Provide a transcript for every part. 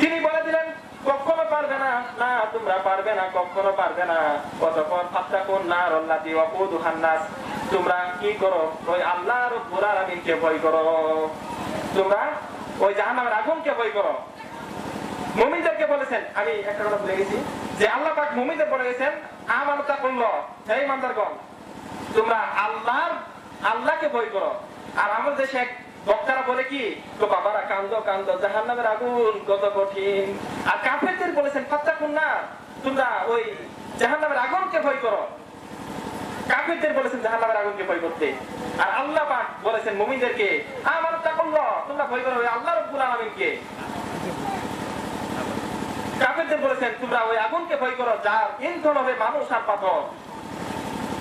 তিনি বলে দিলেন, কখনো পারবে না। না, তোমরা পারবে না, কখনো পারবে না। অতপর আত্মা কোন না রল্লা দিওয়া হান্নাস। তোমরা কি করো? ওই আল্লাহ আর রব্বুল কে ভয় করো। তোমরা ওই জাহান্নামের আগুনকে ভয় করো। মুমিনদেরকে বলেছেন, আমি একটা কথা বলে গেছি, যে আল্লাহ পাক মমিদের বলে গেছেন আমানতা করল হে ইমানদারগণ, তোমরা আল্লাহর, আল্লাহকে ভয় করো। আর আমাদের দেশে এক বক্তারা বলে কি, তো বাবারা, কান্দ কান্দ জাহান নামের আগুন কত কঠিন। আর কাফেরদের বলেছেন, ফাত্তাকুন না তোমরা ওই জাহান নামের আগুনকে ভয় করো। কাফেরদের বলেছেন জাহান নামের আগুনকে ভয় করতে। আর আল্লাহ পাক বলেছেন মুমিনদেরকে আমার করল তোমরা ভয় করো আল্লাহ রব্বুল আলামিনকে। কাফেরদের বলেছেন, তোমরা ওই আগুনকে ভয় করো, যার ইন্ধন হবে মানুষ আর পাথর।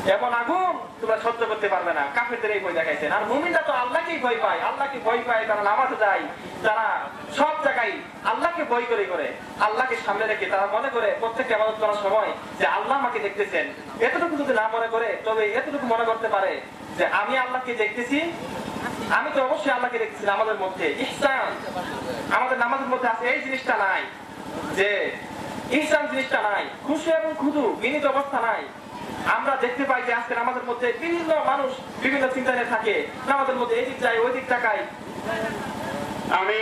এমন আগুন তোমরা সহ্য করতে পারবে না। কাফেরদের এই ভয় দেখাইছেন। আর মুমিনরা তো আল্লাহকেই ভয় পায়। আল্লাহকে ভয় পায়, তারা নামাজে যায়। তারা সব জায়গায় আল্লাহকে ভয় করে করে। আল্লাহকে সামনে রেখে তারা মনে করে, প্রত্যেকটা আবাদত করার সময় যে আল্লাহ আমাকে দেখতেছেন। এতটুকু যদি না মনে করে, তবে এতটুকু মনে করতে পারে যে আমি আল্লাহকে দেখতেছি। আমি তো অবশ্যই আল্লাহকে দেখতেছি আমাদের মধ্যে। ইসলাম আমাদের নামাজের মধ্যে আছে এই জিনিসটা নাই যে ইসলাম জিনিসটা নাই। খুশি এবং খুদু বিনীত অবস্থা নাই। আমরা দেখতে পাই যে আজকে আমাদের মধ্যে বিভিন্ন মানুষ বিভিন্ন চিন্তা নিয়ে থাকে। আমাদের মধ্যে এই দিক যায়, ওই দিক তাকায়। আমি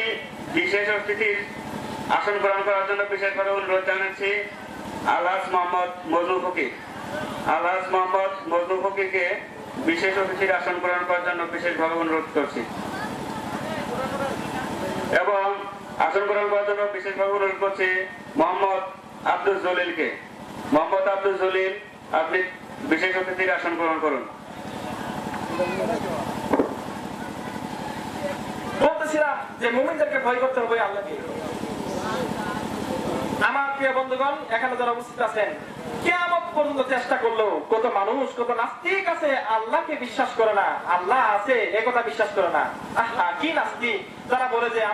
বিশেষ অতিথির আসন গ্রহণ করার জন্য বিশেষভাবে অনুরোধ জানাচ্ছি আলহাজ মোহাম্মদ মজনু ফকির। আলহাজ মোহাম্মদ মজনু ফকিরকে বিশেষ অতিথির আসন গ্রহণ করার জন্য বিশেষভাবে অনুরোধ করছি। এবং আসন গ্রহণ করার জন্য বিশেষভাবে অনুরোধ করছি মোহাম্মদ আব্দুল জলিলকে। মোহাম্মদ আব্দুল জলিল আপনি বিশেষ অতিথির আসন গ্রহণ করুন। আল্লাহকে। আমার প্রিয় এখানে উপস্থিত কেমন চেষ্টা করল কত মানুষ, কত নাস্তিক আছে বিশ্বাস করে না। আল্লাহ আছে, একথা বিশ্বাস করে না। আহা, কি নাস্তিক? তারা বলে যে